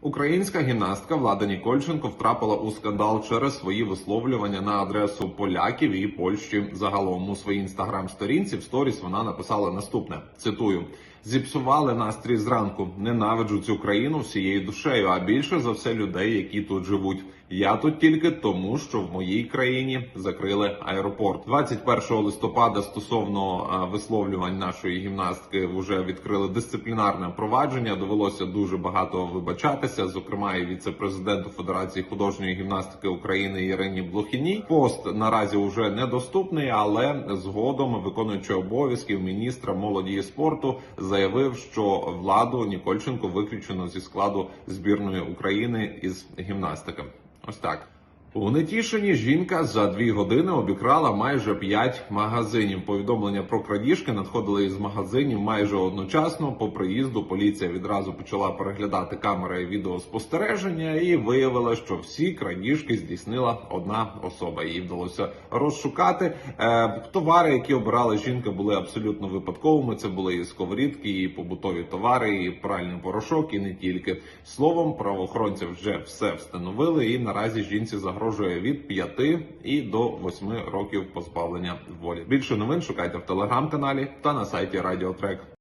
Українська гімнастка Влада Нікольченко втрапила у скандал через свої висловлювання на адресу поляків і Польщі. Загалом у своїй інстаграм-сторінці в сторіс вона написала наступне: цитую: зіпсували настрій зранку. Ненавиджу цю країну всією душею, а більше за все людей, які тут живуть. Я тут тільки тому, що в моїй країні закрили аеропорт. 21 листопада стосовно е, висловлювань нашої гімнастки вже відкрили дисциплінарне провадження. Довелося дуже багато вибачатися. Зокрема, і віце-президенту Федерації художньої гімнастики України Ірині Блохіній. Пост наразі вже недоступний, але згодом виконуючий обов'язків міністра молоді і спорту заявив, що владу Нікольченко виключено зі складу збірної України із гімнастики. Ось так. У Нетішині жінка за дві години обікрала майже п'ять магазинів. Повідомлення про крадіжки надходили із магазинів майже одночасно. По приїзду поліція відразу почала переглядати камери відеоспостереження і виявила, що всі крадіжки здійснила одна особа. Їй вдалося розшукати Е, товари, які обирала жінка, були абсолютно випадковими. Це були і сковорідки, і побутові товари, і пральний порошок, і не тільки словом. Правоохоронці вже все встановили, і наразі жінці загрожує від 5 і до 8 років позбавлення волі. Більше новин шукайте в телеграм-каналі та на сайті Радіотрек.